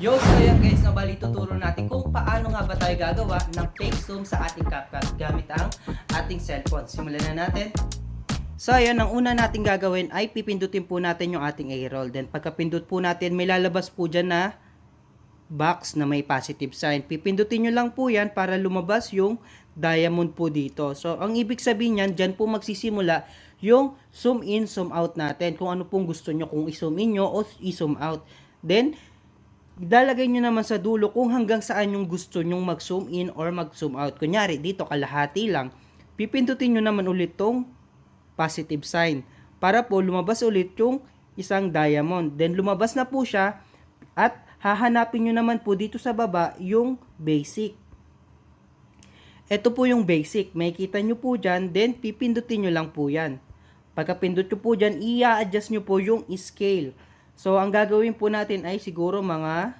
Yo, so ayan guys, na bali tuturo natin kung paano nga ba tayo gagawa ng fake zoom sa ating CapCut gamit ang ating cellphone. Simulan na natin. So ayan, ang una natin gagawin ay pipindutin po natin yung ating A-roll. Then pagkapindut po natin, may lalabas po dyan na box na may positive sign. Pipindutin nyo lang po yan para lumabas yung diamond po dito. So, ang ibig sabihin yan, dyan po magsisimula yung zoom in, zoom out natin. Kung ano pong gusto nyo, kung i-zoom in nyo o i-zoom out. Then, Ilalagay nyo naman sa dulo kung hanggang saan yung gusto nyong mag-zoom in or mag-zoom out. Kunyari, dito kalahati lang. Pipindutin nyo naman ulit tong positive sign para po lumabas ulit yung isang diamond. Then lumabas na po siya at hahanapin nyo naman po dito sa baba yung basic. Ito po yung basic. May kita nyo po dyan. Then pipindutin nyo lang po yan. Pagkapindot nyo po dyan, i-adjust nyo po yung scale. So, ang gagawin po natin ay siguro mga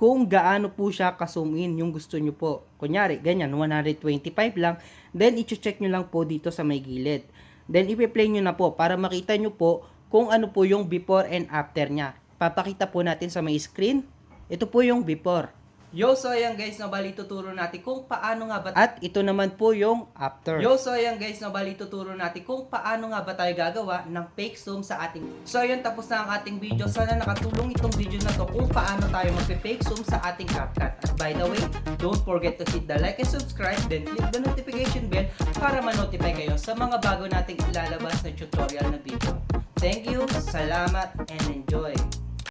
kung gaano po siya ka-zoom in yung gusto nyo po. Kunyari, ganyan, 125 lang. Then, i-check nyo lang po dito sa may gilid. Then, ipi-play nyo na po para makita nyo po kung ano po yung before and after niya. Papakita po natin sa may screen. Ito po yung before. Yo, so ayan guys, na bali tuturo natin kung paano nga ba... At ito naman po yung after. Yo, so ayan guys, na bali tuturo natin kung paano nga ba tayo gagawa ng fake zoom sa ating... So ayan, tapos na ang ating video. Sana nakatulong itong video na to kung paano tayo magpe-fake zoom sa ating CapCut. At by the way, don't forget to hit the like and subscribe, then click the notification bell para ma-notify kayo sa mga bago nating ilalabas na tutorial na video. Thank you, salamat, and enjoy!